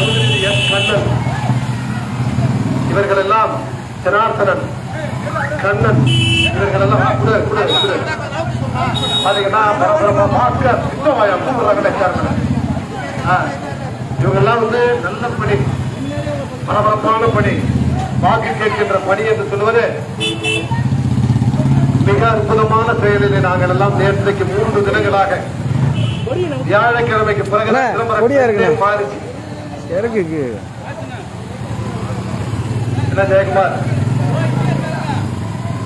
பிரதிநிதி எஸ் கண்ணன். இவர்கள் எல்லாம் ஜனார்த்தனன் கண்ணன். இவர்கள் எல்லாம் குடு குடு குடு. பாத்தீங்கன்னா பரபரப்பா பாஸ்கர் சித்தவாயா கூப்பிடுறாங்க இவங்கெல்லாம் வந்து நல்ல பணி பரபரப்பான பணி. வாக்கு கேட்கின்ற பணி என்று சொல்வது மிக அற்புதமான செயலிலே நாங்கள் எல்லாம் நேற்றைக்கு மூன்று தினங்களாக வியாழக்கிழமைக்கு பிறகு திரும்ப. மாறிச்சு. இறக்குக்கு. என்ன ஜெயக்குமார்?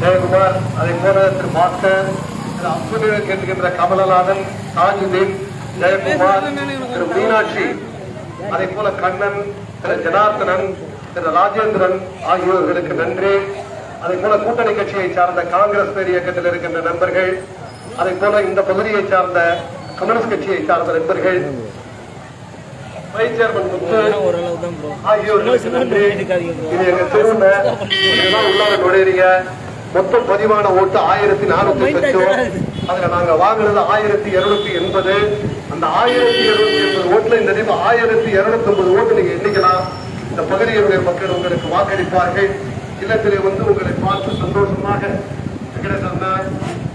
ஜெயக்குமார் அதை போல திரு பாஸ்கர் திரு கேட்டுகின்ற கமலநாதன் தாஜுதீன் ஜெயக்குமார் திரு மீனாட்சி அதை போல கண்ணன் திரு ஜனார்த்தனன் திரு ராஜேந்திரன் ஆகியோர்களுக்கு நன்றி. அதை போல கூட்டணி கட்சியை சார்ந்த காங்கிரஸ் பேர் இயக்கத்தில் இருக்கின்ற நண்பர்கள் அதை போல இந்த பகுதியை சார்ந்த கம்யூனிஸ்ட் கட்சியை சார்ந்த நண்பர்கள் வைஸ் சேர்மன் முத்து நன்றி. இது எங்க நீங்கெல்லாம் உள்ளார நுழையிறீங்க. மொத்தம் பதிவான ஓட்டு ஆயிரத்தி நானூத்தி லட்சம் அதுல நாங்க வாங்குனது ஆயிரத்தி இருநூத்தி எண்பது. அந்த ஆயிரத்தி இருநூத்தி எண்பது ஓட்டுல இந்த தடவை ஆயிரத்தி இருநூத்தி ஐம்பது ஓட்டு நீங்க எண்ணிக்கலாம் இந்த பகுதியினுடைய மக்கள் உங்களுக்கு வாக்களிப்பார்கள். இல்லத்திலே வந்து உங்களை பார்த்து சந்தோஷமாக.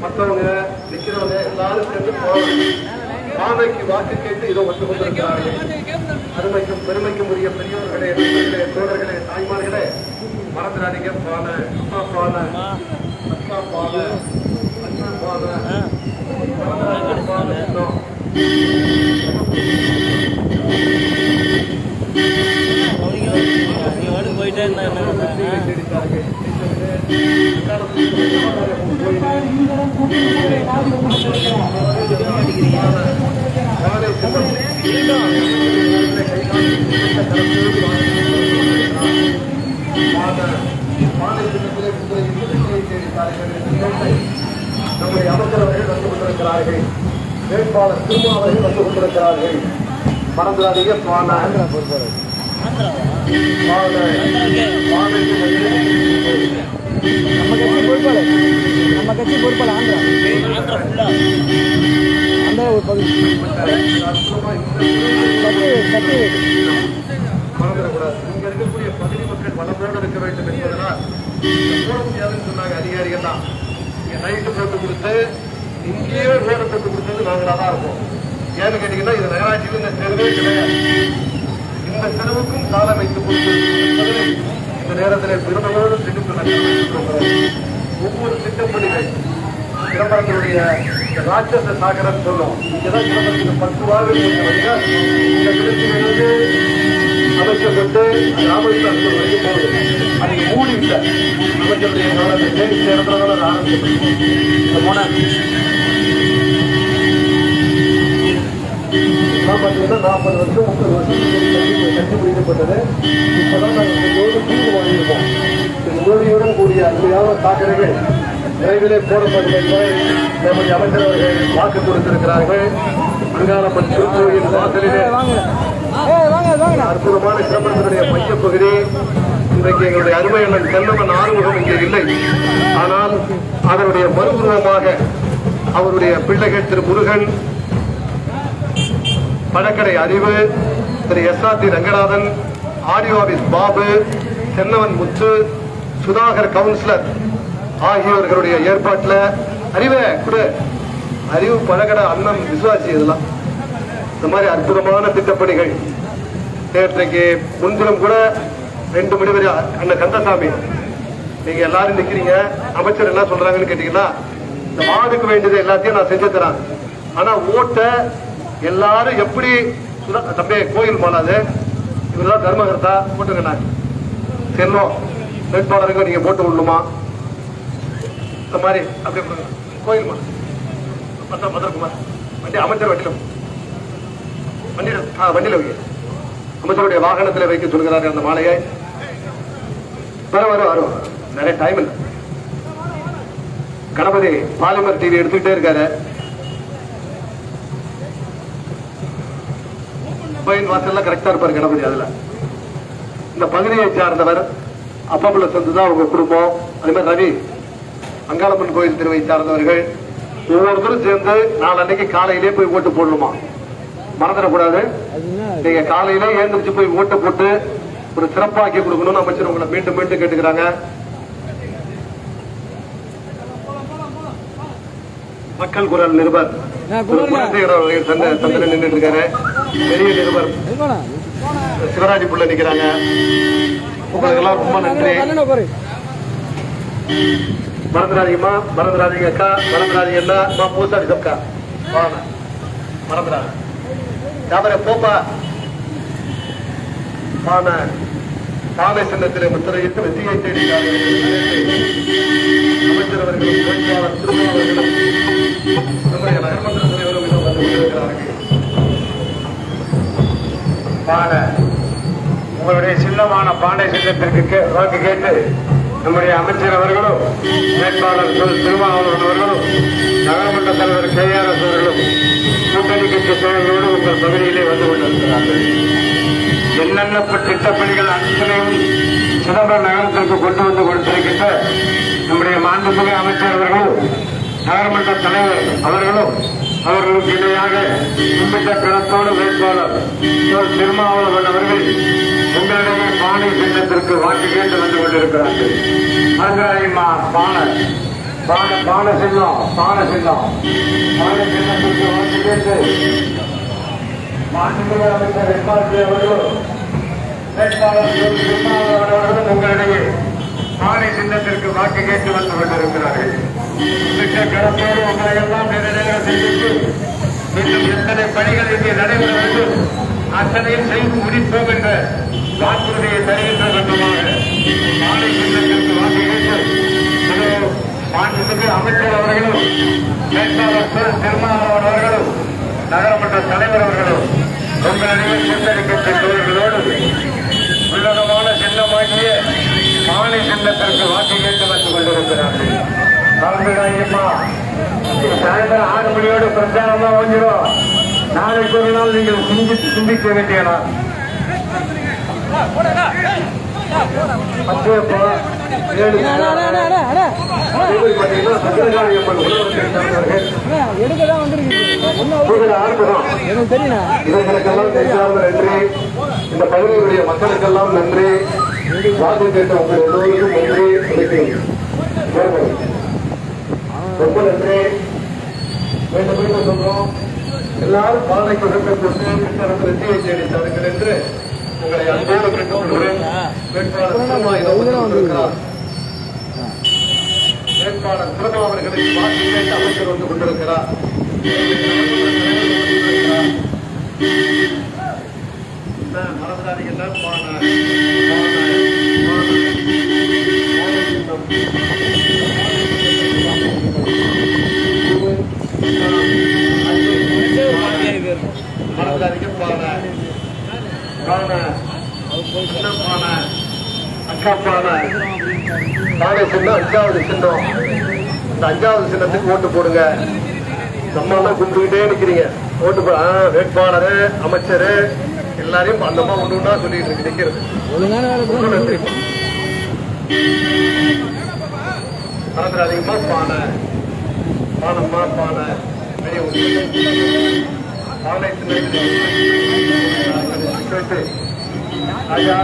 மற்றவங்க நிக்கிறவங்க எல்லாரும் சேர்ந்து போவாங்க பாதைக்கு வாக்கு கேட்டு இதோ வந்து கொண்டிருக்கிறார்கள் அருமைக்கும் பெருமைக்கும் உரிய பெரியவர்களே நண்பர்களே தோழர்களே தாய்மார்களே மறந்துடாதீங்க பால அப்பா பால அக்கா பால அண்ணா பால பால இன்னும் நம்முடைய அமைச்சரவர்கள் வந்து கொண்டிருக்கிறார்கள் வேட்பாளர் திருமாவர்கள் வந்து கொண்டிருக்கிறார்கள் மறந்துடாதீங்க பான நம்ம கட்சி பொறுப்பாளர் நம்ம கட்சி பொறுப்பாளர் ஆந்திரா அந்த ஒரு பகுதி சத்து சத்து மறந்துடக்கூடாது இங்க இருக்கக்கூடிய பகுதி மக்கள் வளமோடு இருக்க வேண்டும் என்பதனால் முடியாதுன்னு சொன்னாங்க அதிகாரிகள் தான். நைட்டு போட்டு கொடுத்து இங்கேயே ரோடு போட்டு கொடுத்தது நாங்களாக தான் இருப்போம் ஏன்னு கேட்டீங்கன்னா இது நகராட்சியில் இந்த தெருவே கிடையாது. இந்த தெருவுக்கும் காலம் வைத்து கொடுத்து இந்த நேரத்தில் பெருமையோடு திட்டத்தில் ஒவ்வொரு திட்டப்பணிகள் சிதம்பரத்தினுடைய இந்த ராட்சச சாகரம் சொல்லும் இங்கதான் சிதம்பரத்துக்கு பத்து வாரம் இந்த விடுதியிலிருந்து அமைக்கப்பட்டு ராமகிருஷ்ணன் வரைக்கும் போகுது அதை மூடிவிட்ட அமைச்சருடைய காலத்தில் இந்த இடத்துல தான் அது போன நான் பார்த்தீங்கன்னா நாற்பது வருஷம் முப்பது வருஷம் கட்டி இப்போதான் நாங்கள் எங்களோடு தீர்வு வாங்கியிருக்கோம். உதவியுடன் கூடிய அருமையான சாக்கடைகள் விரைவிலே போடப்படும் நம்முடைய அமைச்சர் வாக்கு கொடுத்திருக்கிறார்கள். அங்காளப்பன் திருக்கோயில் வாசலிலே அற்புதமான சிறப்பத்தினுடைய மையப்பகுதி. இன்றைக்கு எங்களுடைய அருமை அண்ணன் செல்லவன் ஆறுமுகம் இங்கே இல்லை. ஆனால் அதனுடைய மறுபுருவமாக அவருடைய பிள்ளைகள் திரு முருகன் பழக்கடை அறிவு திரு S R T Ranganathan audio office Babu Chennavan Muthu Sudhakar councillor ஆகியோர்களுடைய ஏற்பாட்டில் அறிவே கொடு. அறிவு பழகட அண்ணன் விசுவாசி இதெல்லாம். இந்த மாதிரி அற்புதமான திட்டப்பணிகள். நேற்றைக்கு முன்தினம் கூட ரெண்டு மணி வரை அண்ணன் கந்தசாமி நீங்க எல்லாரும் நிக்கிறீங்க. அமைச்சர் என்ன சொல்றாங்கன்னு கேட்டீங்கன்னா இந்த வார்டுக்கு வேண்டியது எல்லாத்தையும் நான் செஞ்சு தரேன். ஆனா ஓட்ட எல்லாரும் எப்படி தம்பி கோயில் போனாது இவர்தான் தர்மகர்த்தா போட்டுங்கண்ணா செல்வம் வேட்பாளருக்கு நீங்க போட்டு விடணுமா? இந்த மாதிரி அப்படியே கோயில் மா மத்த மதுரகுமார் வண்டி அமைச்சர் வண்டியில. வண்டியில ஆ வண்டியில வைக்க அமைச்சருடைய வாகனத்தில் வைக்க சொல்கிறார்கள் அந்த மாலையை. வர வரும் வரும் நிறைய டைம் இல்லை. கணபதி பாலிமர் டிவி எடுத்துக்கிட்டே இருக்காரு. மொபைல் வாசல்ல கரெக்டா இருப்பாரு கணபதி அதுல. இந்த பகுதியை சார்ந்தவர் அப்பம்புல சேர்ந்து தான் அவங்க குடும்பம். அதே மாதிரி ரவி அங்காளம்மன் கோயில் திருவை சார்ந்தவர்கள். ஒவ்வொருத்தரும் சேர்ந்து நாளன்னைக்கு காலையிலே போய் ஓட்டு போடணுமா? மறந்துடக்கூடாது. நீங்க காலையில ஏந்திரிச்சு போய் ஓட்டை போட்டு ஒரு சிறப்பாக்கி கொடுக்கணும்னு அமைச்சர் உங்களை மீண்டும் மீண்டும் கேட்டுக்கிறாங்க. மக்கள் குரல் நிருபர் சந்திரன் நின்றுட்டு இருக்காரு பெரிய நிருபர். சிவராஜ் புள்ள நிக்கிறாங்க. உங்களுக்கு எல்லாம் ரொம்ப நன்றி. மறந்துடாதீங்கம்மா. மறந்துடாதீங்க அக்கா. மறந்துடாதீங்க அண்ணா. அம்மா பூசாரி சப்கா. மறந்துடாத யாவரே போப்பா. வாங்க சாலை சின்னத்திலே முத்திரையிட்டு வெற்றியை தேடி அமைச்சர் அவர்களும் வேட்பாளர் திருமாவர்களும் நம்முடைய நகர்மன்ற தலைவரும் வந்து கொண்டிருக்கிறார்கள். பாட உங்களுடைய சின்னமான பாண்டை சின்னத்திற்கு வாக்கு கேட்டு நம்முடைய அமைச்சர் அவர்களும் வேட்பாளர் சொல் திருமாவளவன் அவர்களும் நகரமன்ற தலைவர் கே ஆர் எஸ் அவர்களும் கூட்டணி கட்சி உங்கள் பகுதியிலே வந்து கொண்டிருக்கிறார்கள். என்னென்ன திட்டப்பணிகள் அத்தனையும் சிதம்பரம் நகரத்திற்கு கொண்டு வந்து கொடுத்திருக்கின்ற நம்முடைய மாண்புமிகு அமைச்சர் அவர்களும் நகரமன்ற தலைவர் அவர்களும் அவர்களுக்கு இணையாக குறிப்பிட்ட கணத்தோடு வேட்பாளர் திருமாவளவன் அவர்கள் உங்களிடையே பானை சின்னத்திற்கு வாக்கு கேட்டு வந்து கொண்டிருக்கிறார்கள். மதுராயிமா பானை. பானை பானை சின்னம் பானை சின்னம் வாக்கு மாண்புமிகு அமைச்சர் எம்ஆர்பி அவர்களும் வேட்பாளர் உங்களிடையே மாலை சின்னத்திற்கு வாக்கு கேட்டு வந்து கொண்டிருக்கிறார்கள் கடத்தோடு உங்களை எல்லாம் நேரடியாக சந்தித்து இன்னும் எத்தனை பணிகள் இங்கே நடைபெற வேண்டும் அத்தனையும் செய்து முடிப்போம் என்ற வாக்குறுதியை தருகின்ற விதமாக மாலை சின்னத்திற்கு வாக்கு கேட்டு இதோ மாண்புமிகு அமைச்சர் அவர்களும் வேட்பாளர் திரு திருமாவளவன் அவர்களும் நகரமன்ற தலைவர் அவர்களும் உங்களிடையே கூட்டணி கட்சி தோழர்களோடு உள்ளதமான சின்னமாகிய மாலை சின்னத்திற்கு வாக்கு கேட்டு வந்து கொண்டிருக்கிறார்கள். கலந்துடாயம்மா சாயந்தரம் ஆறு மணியோடு பிரச்சாரமா வந்துடும் நாளைக்கு ஒரு நாள் நீங்கள் சிந்தித்து சிந்திக்க வேண்டிய நாள் பச்சையப்பா ஏழு அண்ணா எனக்கு நன்றி இந்த பகுதியுடைய மக்களுக்கெல்லாம் நன்றி வாக்கு கேட்ட உங்கள் எல்லோருக்கும் நன்றி ரொம்ப நன்றி மீண்டும் மீண்டும் சொல்றோம் எல்லாரும் பாதை கொடுக்க கொண்டு வெற்றியை தேடி தருங்கள் என்று உங்களை அன்போடு கேட்டுக்கொள்கிறேன் வேட்பாளர் திருமா இதை வந்து கொண்டிருக்கிறார் வேட்பாளர் திருமா அவர்களுக்கு வாக்கு கேட்டு அமைச்சர் வந்து கொண்டிருக்கிறார். மறந்துடாதீங்க பான மறந்துடாதீங்க பான பான சின்ன பான அக்கா பான பானை சின்னம் அஞ்சாவது சின்னம். இந்த அஞ்சாவது சின்னத்துக்கு ஓட்டு போடுங்க. நம்ம எல்லாம் கும்பிட்டுக்கிட்டே நிக்கிறீங்க. ஓட்டு போ வேட்பாளரு அமைச்சரு எல்லாரையும் அந்த அம்மா ஒண்ணு ஒண்ணா சொல்லிட்டு இருக்கு. பண்ண நன்றிப்பா மறந்துடாதீங்கம்மா பானை. பானம்மா பானை. பெரிய பானை சின்னத்தில் கேட்டு ஐயா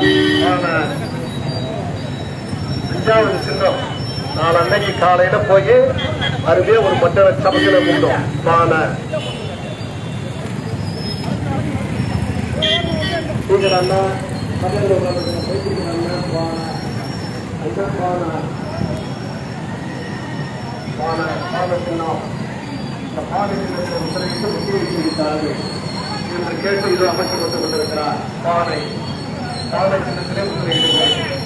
பானை. அஞ்சாவது சின்னம். நாலு அன்னைக்கு காலையில போய் அருகே ஒரு பட்டண சபையில கூட்டம் பானை அண்ணா. பானை பானை சின்னம் பானை கேட்டு இது அமைச்சர் வந்து கொண்டிருக்கிறார். பானை பானை சின்னத்திலே முத்திரையிடுங்கள்